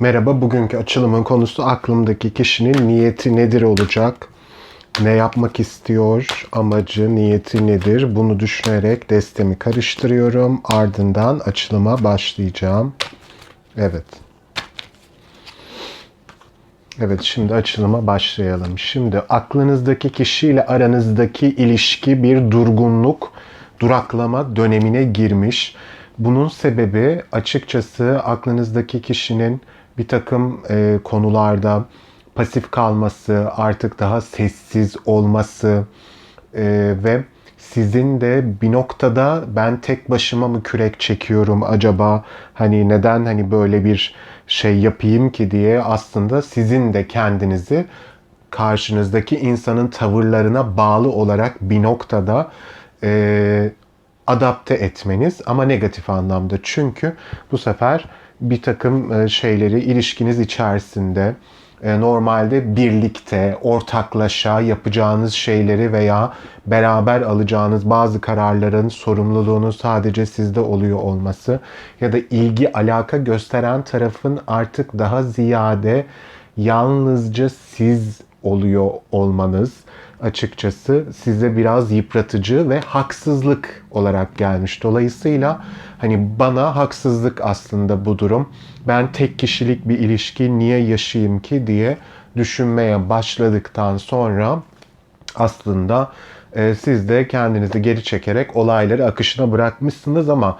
Merhaba, bugünkü açılımın konusu aklımdaki kişinin niyeti nedir olacak? Ne yapmak istiyor? Amacı, niyeti nedir? Bunu düşünerek destemi karıştırıyorum. Ardından açılıma başlayacağım. Evet. Evet, şimdi açılıma başlayalım. Şimdi aklınızdaki kişiyle aranızdaki ilişki bir durgunluk, duraklama dönemine girmiş. Bunun sebebi açıkçası aklınızdaki kişinin bir takım e, konularda pasif kalması, artık daha sessiz olması e, ve sizin de bir noktada ben tek başıma mı kürek çekiyorum acaba? Hani neden hani böyle bir şey yapayım ki diye aslında sizin de kendinizi karşınızdaki insanın tavırlarına bağlı olarak bir noktada e, adapte etmeniz ama negatif anlamda. Çünkü bu sefer bir takım e, şeyleri ilişkiniz içerisinde e, normalde birlikte, ortaklaşa yapacağınız şeyleri veya beraber alacağınız bazı kararların sorumluluğunun sadece sizde oluyor olması ya da ilgi alaka gösteren tarafın artık daha ziyade yalnızca siz oluyor olmanız açıkçası size biraz yıpratıcı ve haksızlık olarak gelmiş. Dolayısıyla hani bana haksızlık aslında bu durum. Ben tek kişilik bir ilişki niye yaşayayım ki diye düşünmeye başladıktan sonra aslında e, siz de kendinizi geri çekerek olayları akışına bırakmışsınız ama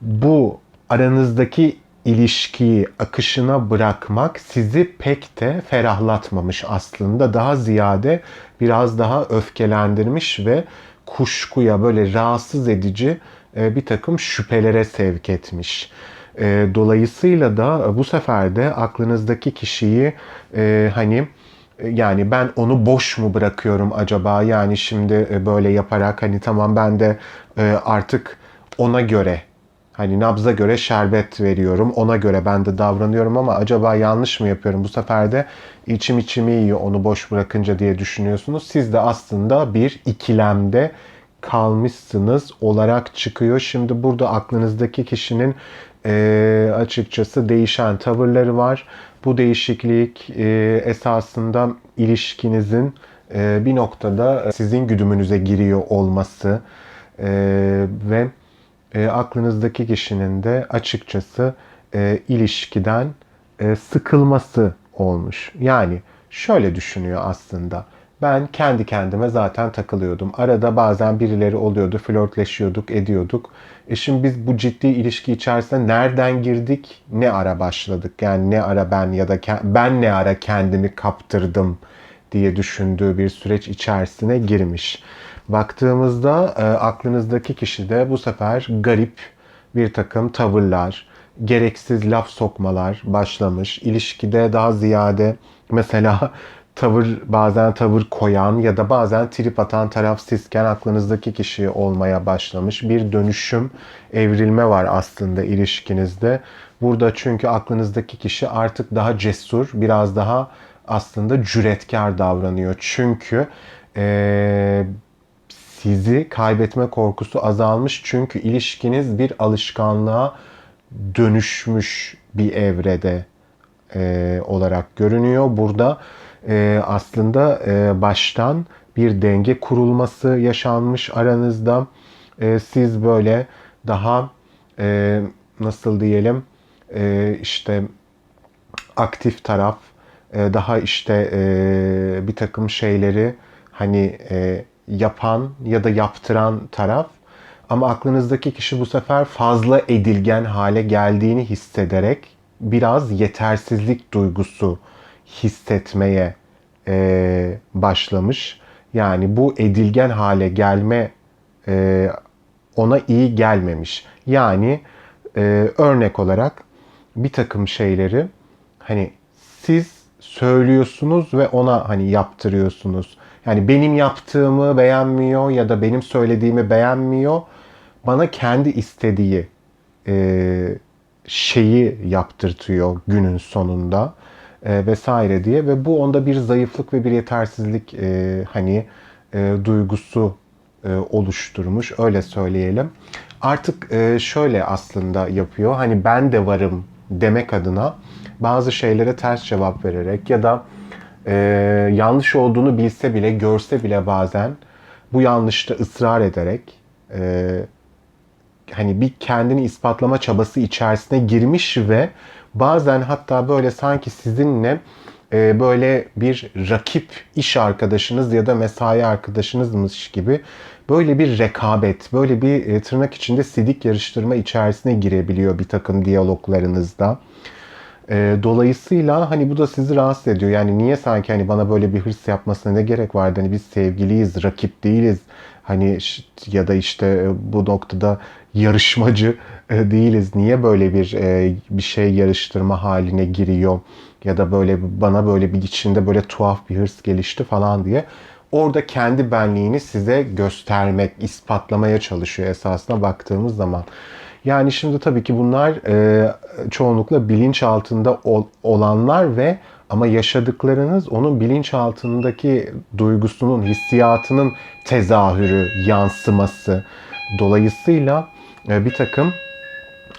bu aranızdaki ilişkiyi akışına bırakmak sizi pek de ferahlatmamış aslında. Daha ziyade biraz daha öfkelendirmiş ve kuşkuya böyle rahatsız edici e, bir takım şüphelere sevk etmiş. E, Dolayısıyla da bu sefer de aklınızdaki kişiyi e, hani yani ben onu boş mu bırakıyorum acaba? Yani şimdi böyle yaparak hani tamam ben de artık ona göre hani nabza göre şerbet veriyorum. Ona göre ben de davranıyorum ama acaba yanlış mı yapıyorum? Bu sefer de içim içimi yiyor onu boş bırakınca diye düşünüyorsunuz. Siz de aslında bir ikilemde kalmışsınız olarak çıkıyor. Şimdi burada aklınızdaki kişinin e, açıkçası değişen tavırları var. Bu değişiklik e, esasında ilişkinizin e, bir noktada sizin güdümünüze giriyor olması e, ve e, aklınızdaki kişinin de açıkçası e, ilişkiden e, sıkılması olmuş. Yani şöyle düşünüyor aslında. Ben kendi kendime zaten takılıyordum. Arada bazen birileri oluyordu, flörtleşiyorduk, ediyorduk. E şimdi biz bu ciddi ilişki içerisinde nereden girdik, ne ara başladık? Yani ne ara ben ya da ben ne ara kendimi kaptırdım diye düşündüğü bir süreç içerisine girmiş. Baktığımızda e, aklınızdaki kişi de bu sefer garip bir takım tavırlar, gereksiz laf sokmalar başlamış. İlişkide daha ziyade mesela tavır bazen tavır koyan ya da bazen trip atan taraf sizken aklınızdaki kişi olmaya başlamış. Bir dönüşüm, evrilme var aslında ilişkinizde. Burada çünkü aklınızdaki kişi artık daha cesur, biraz daha aslında cüretkar davranıyor. Çünkü ee, sizi kaybetme korkusu azalmış. Çünkü ilişkiniz bir alışkanlığa dönüşmüş bir evrede e, olarak görünüyor. Burada e, aslında e, baştan bir denge kurulması yaşanmış aranızda. E, siz böyle daha e, nasıl diyelim e, işte aktif taraf, e, daha işte e, bir takım şeyleri hani e, yapan ya da yaptıran taraf ama aklınızdaki kişi bu sefer fazla edilgen hale geldiğini hissederek biraz yetersizlik duygusu hissetmeye e, başlamış. Yani bu edilgen hale gelme e, ona iyi gelmemiş. Yani e, örnek olarak bir takım şeyleri hani siz söylüyorsunuz ve ona hani yaptırıyorsunuz. Yani benim yaptığımı beğenmiyor ya da benim söylediğimi beğenmiyor. Bana kendi istediği e, şeyi yaptırtıyor günün sonunda e, vesaire diye ve bu onda bir zayıflık ve bir yetersizlik e, hani e, duygusu e, oluşturmuş öyle söyleyelim. Artık e, şöyle aslında yapıyor hani ben de varım demek adına bazı şeylere ters cevap vererek ya da e, yanlış olduğunu bilse bile, görse bile bazen bu yanlışta ısrar ederek e, hani bir kendini ispatlama çabası içerisine girmiş ve bazen hatta böyle sanki sizinle e, böyle bir rakip iş arkadaşınız ya da mesai arkadaşınızmış gibi böyle bir rekabet, böyle bir e, tırnak içinde sidik yarıştırma içerisine girebiliyor bir takım diyaloglarınızda. E, dolayısıyla hani bu da sizi rahatsız ediyor. Yani niye sanki hani bana böyle bir hırs yapmasına ne gerek vardı? Hani biz sevgiliyiz, rakip değiliz. Hani ya da işte bu noktada yarışmacı e, değiliz. Niye böyle bir e, bir şey yarıştırma haline giriyor? Ya da böyle bana böyle bir içinde böyle tuhaf bir hırs gelişti falan diye. Orada kendi benliğini size göstermek, ispatlamaya çalışıyor esasına baktığımız zaman. Yani şimdi tabii ki bunlar e, çoğunlukla bilinç altında ol, olanlar ve ama yaşadıklarınız onun bilinç altındaki duygusunun, hissiyatının tezahürü, yansıması. Dolayısıyla e, bir takım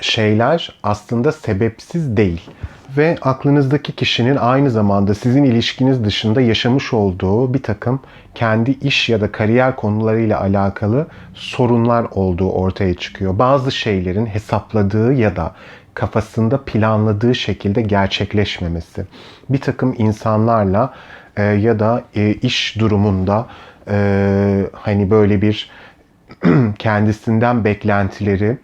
şeyler aslında sebepsiz değil ve aklınızdaki kişinin aynı zamanda sizin ilişkiniz dışında yaşamış olduğu bir takım kendi iş ya da kariyer konularıyla alakalı sorunlar olduğu ortaya çıkıyor. Bazı şeylerin hesapladığı ya da kafasında planladığı şekilde gerçekleşmemesi. Bir takım insanlarla e, ya da e, iş durumunda e, hani böyle bir kendisinden beklentileri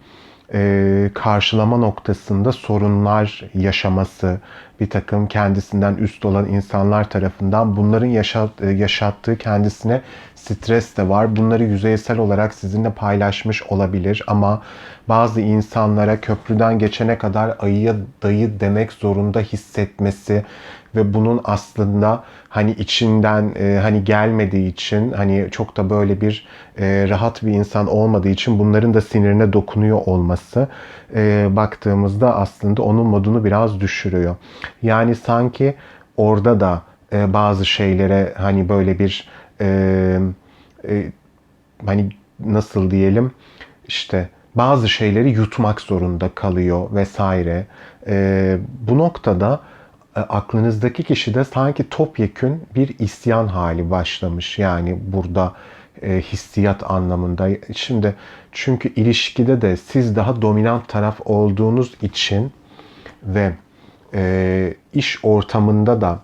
e, karşılama noktasında sorunlar yaşaması, bir takım kendisinden üst olan insanlar tarafından bunların yaşat, e, yaşattığı kendisine stres de var. Bunları yüzeysel olarak sizinle paylaşmış olabilir ama bazı insanlara köprüden geçene kadar ayıya dayı demek zorunda hissetmesi ve bunun aslında hani içinden e, hani gelmediği için hani çok da böyle bir e, rahat bir insan olmadığı için bunların da sinirine dokunuyor olması e, baktığımızda aslında onun modunu biraz düşürüyor. Yani sanki orada da e, bazı şeylere hani böyle bir e, e, hani nasıl diyelim işte bazı şeyleri yutmak zorunda kalıyor vesaire. E, bu noktada aklınızdaki kişi de sanki topyekün bir isyan hali başlamış. Yani burada e, hissiyat anlamında. Şimdi çünkü ilişkide de siz daha dominant taraf olduğunuz için ve e, iş ortamında da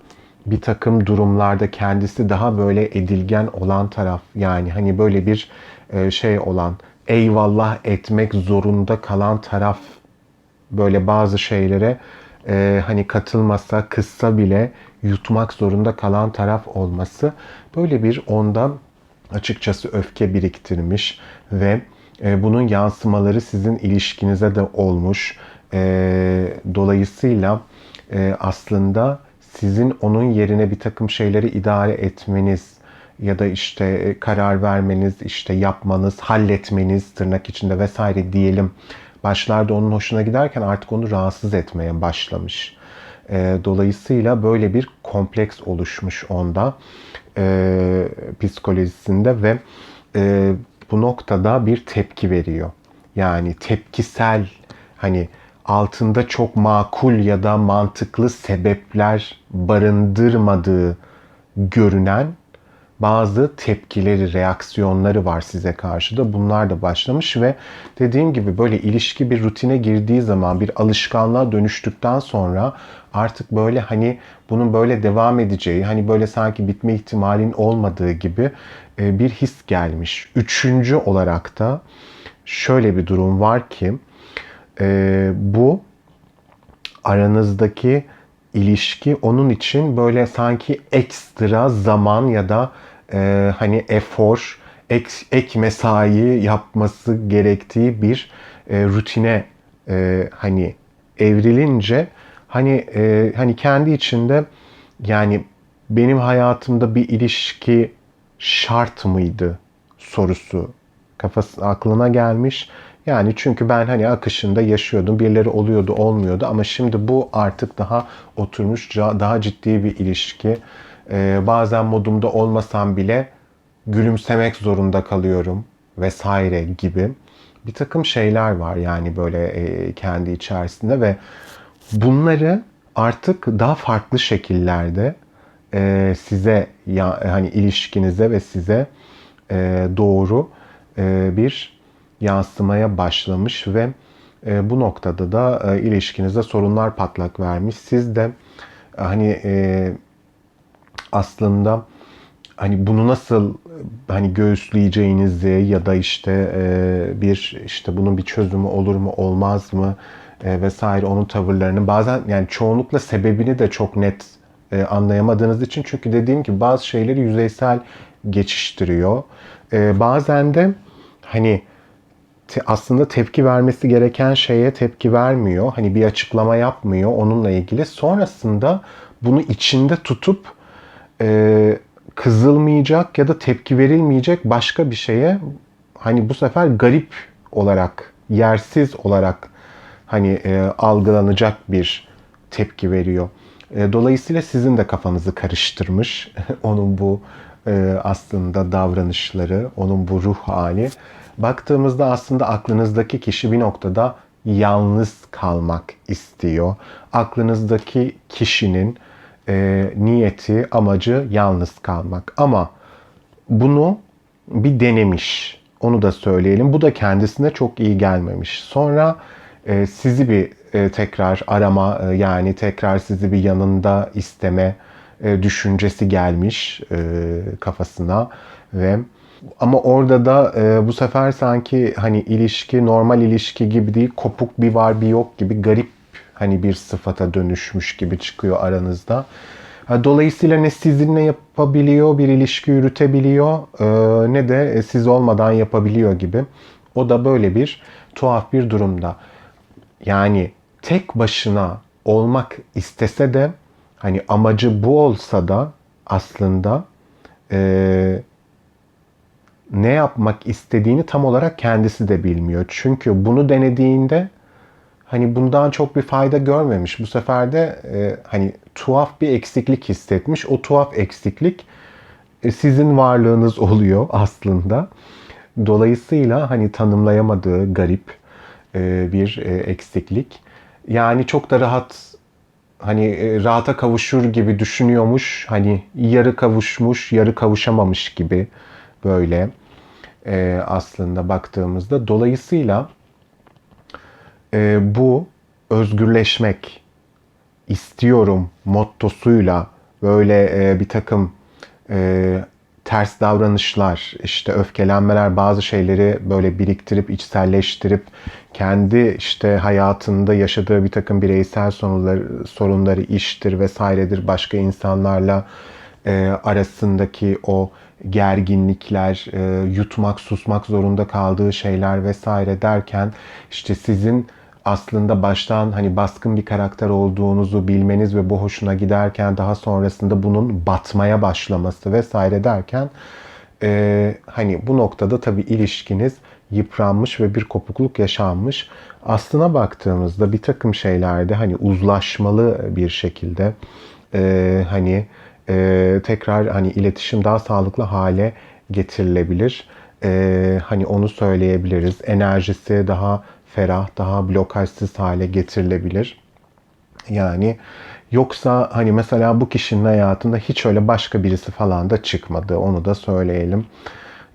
bir takım durumlarda kendisi daha böyle edilgen olan taraf yani hani böyle bir e, şey olan eyvallah etmek zorunda kalan taraf böyle bazı şeylere e, hani katılmasa, kıssa bile yutmak zorunda kalan taraf olması böyle bir ondan açıkçası öfke biriktirmiş ve e, bunun yansımaları sizin ilişkinize de olmuş. E, dolayısıyla e, aslında sizin onun yerine bir takım şeyleri idare etmeniz ya da işte e, karar vermeniz, işte yapmanız, halletmeniz tırnak içinde vesaire diyelim başlarda onun hoşuna giderken artık onu rahatsız etmeye başlamış. E, dolayısıyla böyle bir kompleks oluşmuş onda e, psikolojisinde ve e, bu noktada bir tepki veriyor. Yani tepkisel hani altında çok makul ya da mantıklı sebepler barındırmadığı görünen bazı tepkileri, reaksiyonları var size karşı da. Bunlar da başlamış ve dediğim gibi böyle ilişki bir rutine girdiği zaman, bir alışkanlığa dönüştükten sonra artık böyle hani bunun böyle devam edeceği, hani böyle sanki bitme ihtimalin olmadığı gibi e, bir his gelmiş. Üçüncü olarak da şöyle bir durum var ki e, bu aranızdaki ilişki onun için böyle sanki ekstra zaman ya da e, hani efor, ek, ek mesai yapması gerektiği bir e, rutine e, hani evrilince hani e, hani kendi içinde yani benim hayatımda bir ilişki şart mıydı sorusu kafası aklına gelmiş. Yani çünkü ben hani akışında yaşıyordum. Birileri oluyordu, olmuyordu ama şimdi bu artık daha oturmuş, daha ciddi bir ilişki. Ee, bazen modumda olmasam bile gülümsemek zorunda kalıyorum vesaire gibi bir takım şeyler var yani böyle e, kendi içerisinde ve bunları artık daha farklı şekillerde e, size ya, hani ilişkinize ve size e, doğru e, bir yansımaya başlamış ve e, bu noktada da e, ilişkinizde sorunlar patlak vermiş. Siz de e, hani e, aslında hani bunu nasıl hani göğüsleyeceğinizi ya da işte e, bir işte bunun bir çözümü olur mu olmaz mı e, vesaire onun tavırlarını bazen yani çoğunlukla sebebini de çok net e, anlayamadığınız için çünkü dediğim gibi bazı şeyleri yüzeysel geçiştiriyor. E, bazen de hani te- aslında tepki vermesi gereken şeye tepki vermiyor. Hani bir açıklama yapmıyor onunla ilgili. Sonrasında bunu içinde tutup e, kızılmayacak ya da tepki verilmeyecek başka bir şeye hani bu sefer garip olarak, yersiz olarak hani e, algılanacak bir tepki veriyor. E, dolayısıyla sizin de kafanızı karıştırmış onun bu e, aslında davranışları, onun bu ruh hali. Baktığımızda aslında aklınızdaki kişi bir noktada yalnız kalmak istiyor. Aklınızdaki kişinin e, niyeti, amacı yalnız kalmak. Ama bunu bir denemiş. Onu da söyleyelim. Bu da kendisine çok iyi gelmemiş. Sonra e, sizi bir e, tekrar arama e, yani tekrar sizi bir yanında isteme e, düşüncesi gelmiş e, kafasına ve ama orada da e, bu sefer sanki hani ilişki normal ilişki gibi değil kopuk bir var bir yok gibi garip hani bir sıfata dönüşmüş gibi çıkıyor aranızda. Dolayısıyla ne sizinle yapabiliyor, bir ilişki yürütebiliyor e, ne de siz olmadan yapabiliyor gibi. O da böyle bir tuhaf bir durumda. Yani tek başına olmak istese de hani amacı bu olsa da aslında e, ne yapmak istediğini tam olarak kendisi de bilmiyor. Çünkü bunu denediğinde hani bundan çok bir fayda görmemiş. Bu sefer de e, hani tuhaf bir eksiklik hissetmiş. O tuhaf eksiklik e, sizin varlığınız oluyor aslında. Dolayısıyla hani tanımlayamadığı garip e, bir e, eksiklik. Yani çok da rahat hani e, rahata kavuşur gibi düşünüyormuş. Hani yarı kavuşmuş, yarı kavuşamamış gibi böyle e, aslında baktığımızda. Dolayısıyla e, bu özgürleşmek istiyorum mottosuyla böyle e, bir takım e, ters davranışlar, işte öfkelenmeler, bazı şeyleri böyle biriktirip, içselleştirip kendi işte hayatında yaşadığı bir takım bireysel sorunları, sorunları iştir vesairedir, başka insanlarla e, arasındaki o gerginlikler, e, yutmak, susmak zorunda kaldığı şeyler vesaire derken işte sizin aslında baştan hani baskın bir karakter olduğunuzu bilmeniz ve bu hoşuna giderken daha sonrasında bunun batmaya başlaması vesaire derken e, hani bu noktada tabii ilişkiniz yıpranmış ve bir kopukluk yaşanmış. Aslına baktığımızda bir takım şeylerde hani uzlaşmalı bir şekilde e, hani e, tekrar hani iletişim daha sağlıklı hale getirilebilir. E, hani onu söyleyebiliriz. Enerjisi daha ferah, daha blokajsız hale getirilebilir. Yani yoksa hani mesela bu kişinin hayatında hiç öyle başka birisi falan da çıkmadı. Onu da söyleyelim.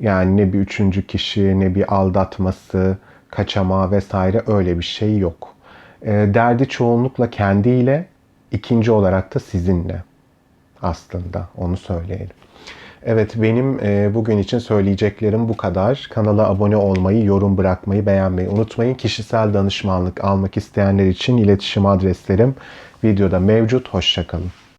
Yani ne bir üçüncü kişi, ne bir aldatması, kaçamağı vesaire öyle bir şey yok. E, derdi çoğunlukla kendiyle, ikinci olarak da sizinle aslında onu söyleyelim. Evet benim e, bugün için söyleyeceklerim bu kadar. Kanala abone olmayı, yorum bırakmayı, beğenmeyi unutmayın. Kişisel danışmanlık almak isteyenler için iletişim adreslerim videoda mevcut. Hoşçakalın.